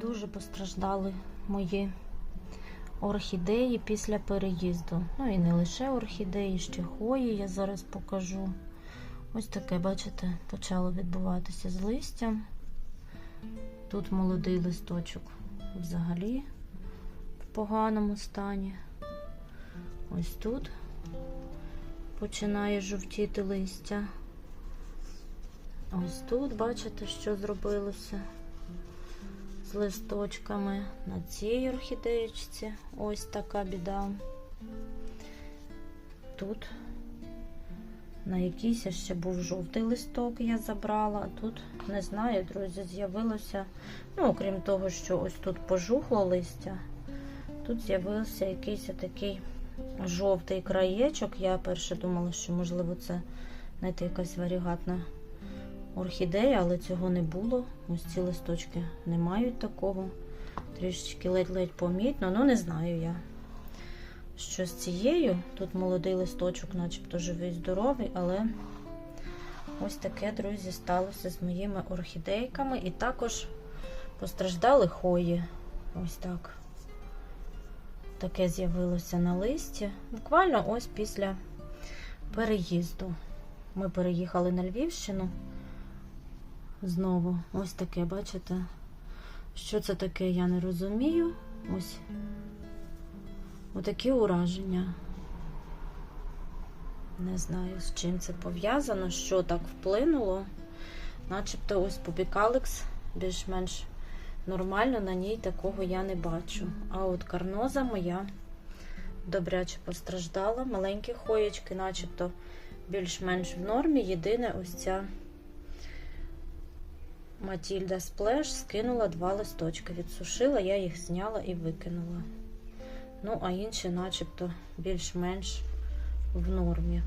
Дуже постраждали мої орхідеї після переїзду. Ну і не лише орхідеї, ще хвої я зараз покажу. Ось таке, бачите, почало відбуватися з листям. Тут молодий листочок взагалі в поганому стані. Ось тут починає жовтіти листя. Ось тут, бачите, що зробилося з листочками. На цій орхідеєчці ось така біда. Тут на якийсь ще був жовтий листок, я забрала, тут, не знаю, друзі, з'явилося, ну, окрім того, що ось тут пожухло листя, тут з'явився якийсь такий жовтий краєчок. Я перше думала, що, можливо, це знаєте, якась варігатна орхідея, але цього не було. Ось ці листочки не мають такого. Трішечки ледь-ледь помітно, ну не знаю я. Що з цією? Тут молодий листочок, начебто живий, здоровий, але ось таке, друзі, сталося з моїми орхідейками. І також постраждали хої. Ось так. Таке з'явилося на листі. Буквально ось після переїзду. Ми переїхали на Львівщину. Знову ось таке, бачите? Що це таке, я не розумію. Ось отакі ураження. Не знаю, з чим це пов'язано, що так вплинуло. Начебто ось Пупікалекс більш-менш нормально, на ній такого я не бачу. А от карноза моя добряче постраждала. Маленькі хоєчки, начебто більш-менш в нормі. Єдине ось ця Матільда Сплеш скинула два листочки. Відсушила, я їх зняла і викинула. Ну, а інші, начебто, більш-менш в нормі.